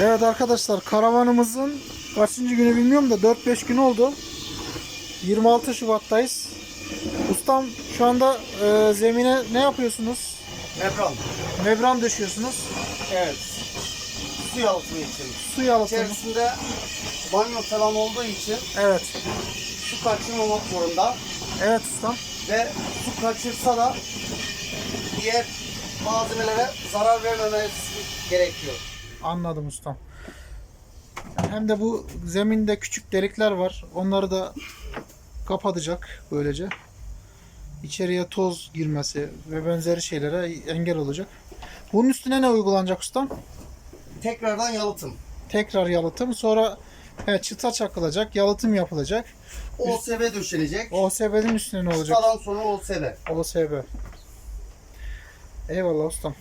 Evet arkadaşlar karavanımızın kaçıncı günü bilmiyorum da 4-5 gün oldu. 26 Şubat'tayız. Ustam şu anda e, zemine ne yapıyorsunuz? Ebram. Membran döşüyorsunuz. Evet. Su yalıtımı için. Su yalıtımı. İçerisinde banyo falan olduğu için Evet. su kaçırmamak zorunda. Evet ustam. Ve su kaçırsa da diğer malzemelere zarar vermemesi gerekiyor. Anladım ustam. Hem de bu zeminde küçük delikler var. Onları da kapatacak böylece. İçeriye toz girmesi ve benzeri şeylere engel olacak. Bunun üstüne ne uygulanacak ustam? Tekrardan yalıtım. Tekrar yalıtım. Sonra evet, çıta çakılacak. Yalıtım yapılacak. OSB döşenecek. OSB'nin üstüne ne olacak? Çıtadan sonra OSB. OSB. Eyvallah ustam.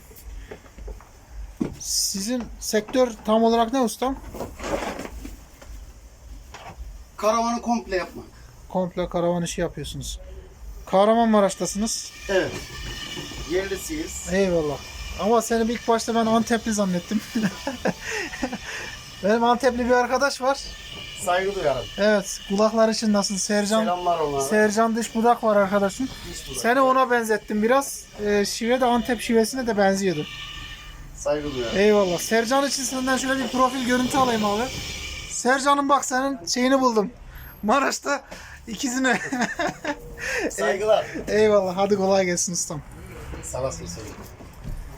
Sizin sektör tam olarak ne ustam? Karavanı komple yapmak. Komple karavan işi yapıyorsunuz. Kahramanmaraş'tasınız. Evet. Yerlisiyiz. Eyvallah. Ama seni ilk başta ben Antepli zannettim. Benim Antepli bir arkadaş var. Saygı duyarım. Evet, kulaklar için nasıl? Sercan Selamlar ona. Sercan dış budak var arkadaşım. Hiç budak. Seni ona benzettim biraz. Ee, şive de Antep şivesine de benziyordu. Saygı duyarım. Eyvallah. Sercan için senden şöyle bir profil görüntü alayım abi. Sercan'ın bak senin şeyini buldum. Maraş'ta ikizini. Saygılar. Eyvallah. Hadi kolay gelsin ustam. Sana söyleyeyim.